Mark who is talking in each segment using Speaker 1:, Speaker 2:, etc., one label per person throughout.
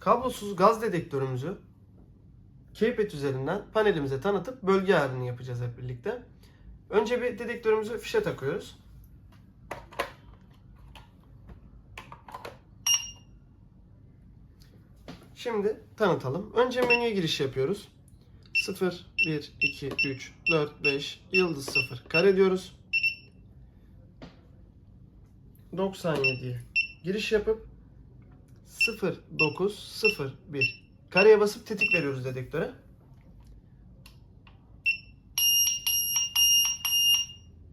Speaker 1: Kablosuz gaz dedektörümüzü keypad üzerinden panelimize tanıtıp bölge ayarını yapacağız hep birlikte. Önce bir dedektörümüzü fişe takıyoruz. Şimdi tanıtalım. Önce menüye giriş yapıyoruz. 0, 1, 2, 3, 4, 5, yıldız 0 kare diyoruz. 97'ye giriş yapıp 0, 9, 0, 1 kareye basıp tetik veriyoruz dedektöre.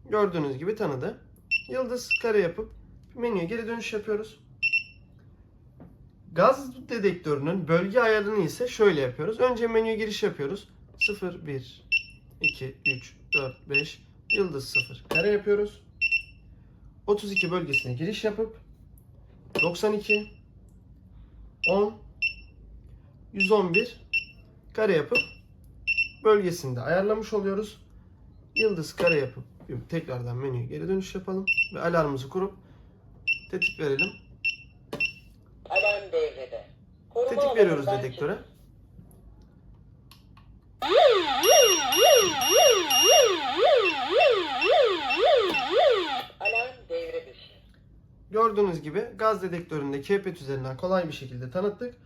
Speaker 1: Gördüğünüz gibi tanıdı. Yıldız kare yapıp menüye geri dönüş yapıyoruz. Gaz dedektörünün bölge ayarını ise şöyle yapıyoruz. Önce menüye giriş yapıyoruz. 0, 1, 2, 3, 4, 5, yıldız 0 kare yapıyoruz. 32 bölgesine giriş yapıp 92, 10, 111 kare yapıp bölgesinde ayarlamış oluyoruz. Yıldız kare yapıp tekrardan menüye geri dönüş yapalım ve alarmımızı kurup tetik verelim.
Speaker 2: Alarm devrede. Koruma
Speaker 1: Tetik veriyoruz dedektöre. Gördüğünüz gibi gaz dedektöründe keypad üzerinden kolay bir şekilde tanıttık.